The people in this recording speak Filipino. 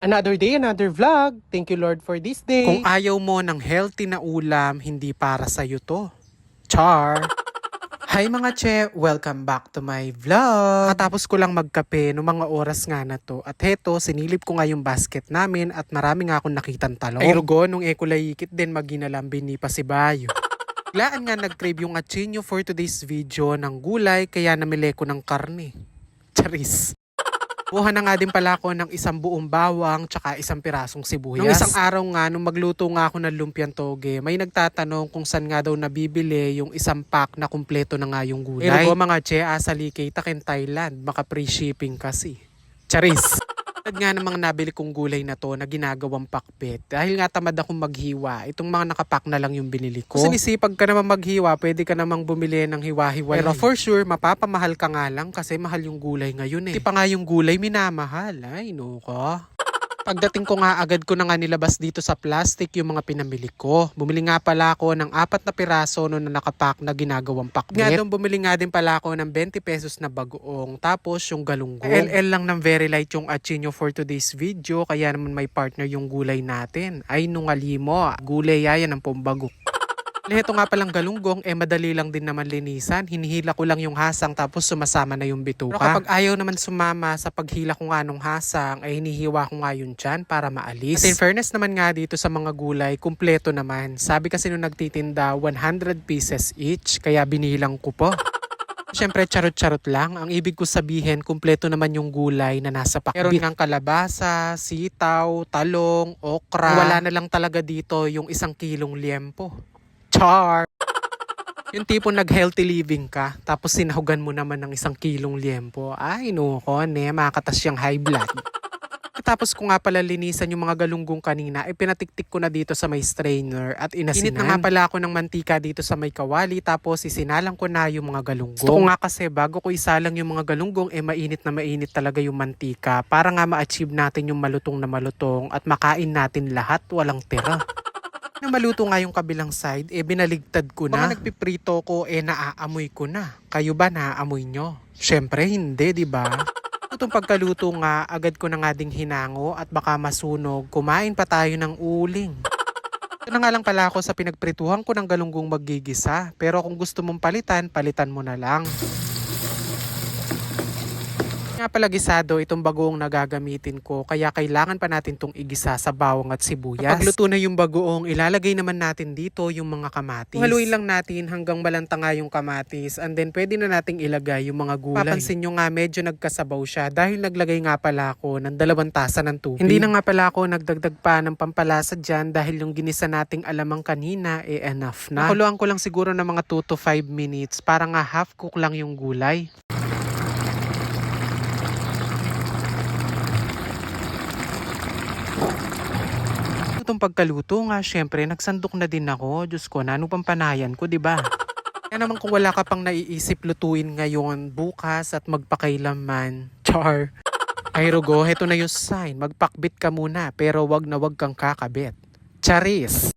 Another day, another vlog. Thank you Lord for this day. Kung ayaw mo ng healthy na ulam, hindi para sa'yo to. Char! Hi mga che! Welcome back to my vlog! Katapos ko lang magkape no mga oras nga na to. At heto, sinilip ko nga yung basket namin at marami nga akong nakitang talong. Ay rugo, nung ekulayikit din maginalambi ni Pasibayo. Biglaan nga nag-crave yung atchinyo for today's video ng gulay kaya namili ko ng karne. Charis! Buha na nga din pala ako ng isang buong bawang tsaka isang pirasong sibuyas. Nung isang araw nga, nung magluto nga ako ng lumpiang toge, may nagtatanong kung saan nga daw nabibili yung isang pack na kumpleto na nga yung gulay. Pero mga che, asali kay takin Thailand, baka free shipping kasi. Charis! Tad nga ng mga nabili kong gulay na to na ginagawang pakbet. Dahil nga tamad akong maghiwa, itong mga nakapak na lang yung binili ko. Kung sinisipag ka naman maghiwa, pwede ka namang bumili ng hiwa-hiwa. Pero for sure, mapapamahal ka nga lang kasi mahal yung gulay ngayon eh. Di pa nga yung gulay minamahal. Ay, no ka. Pagdating ko nga, agad ko na nga nilabas dito sa plastic yung mga pinamili ko. Bumili nga pala ako ng apat na piraso no na nakapak na ginagawang pakbet. Nga doon, bumili nga din pala ako ng 20 pesos na bagoong. Tapos yung galunggong. LL lang ng very light yung achinyo for today's video. Kaya naman may partner yung gulay natin. Ay, nungalimo. Gulay yan ang pumbagok. Ito nga palang galunggong, eh madali lang din naman linisan. Hinihila ko lang yung hasang tapos sumasama na yung bituka. Pero kapag ayaw naman sumama sa paghila ko nga nung hasang, ay hinihiwa ko nga yun dyan para maalis. At in fairness naman nga dito sa mga gulay, kumpleto naman. Sabi kasi nung nagtitinda, 100 pieces each, kaya binilang ko po. Siyempre, charot-charot lang. Ang ibig ko sabihin, kumpleto naman yung gulay na nasa pakbit. Meron ng kalabasa, sitaw, talong, okra. Wala na lang talaga dito yung isang kilong liempo. Char! Yung tipo nag-healthy living ka, tapos sinahugan mo naman ng isang kilong liempo. Ay, no, ne, makatas siyang high blood. Tapos ko nga pala linisan yung mga galunggong kanina, eh pinatiktik ko na dito sa may strainer at inasinan. Init na nga pala ako ng mantika dito sa may kawali tapos isinalang ko na yung mga galunggong. Gusto ko nga kasi bago ko isalang yung mga galunggong, eh mainit na mainit talaga yung mantika para nga ma-achieve natin yung malutong na malutong at makain natin lahat walang tira. Nang maluto nga yung kabilang side, eh binaligtad ko na. Mga nagpiprito ko, eh naaamoy ko na. Kayo ba naaamoy nyo? Syempre hindi, di ba? Itong pagkaluto nga, agad ko na nga ding hinango at baka masunog, kumain pa tayo ng uling. Ito na nga lang pala ako sa pinagprituhan ko ng galunggong magigisa. Pero kung gusto mong palitan, palitan mo na lang. Nga pala gisado itong bagoong nagagamitin ko kaya kailangan pa natin tong igisa sa bawang at sibuyas. Kapag luto na yung bagoong, ilalagay naman natin dito yung mga kamatis. Haluin lang natin hanggang malanta nga yung kamatis and then pwede na nating ilagay yung mga gulay. Papansin nyo nga medyo nagkasabaw siya dahil naglagay nga pala ako ng dalawang tasa ng tubig. Hindi na nga pala ako nagdagdag pa ng pampalasa dyan dahil yung ginisa nating alamang kanina eh enough na. Nakuluan ko lang siguro ng mga 2 to 5 minutes para nga half cook lang yung gulay. Itong pagkaluto nga, syempre, nagsandok na din ako. Diyos ko, na ano pang panayan ko, di ba? Kaya naman kung wala ka pang naiisip lutuin ngayon, bukas at magpakailaman, char. Ay Rugo, heto na yung sign. Magpakbit ka muna, pero wag na wag kang kakabit. Charis!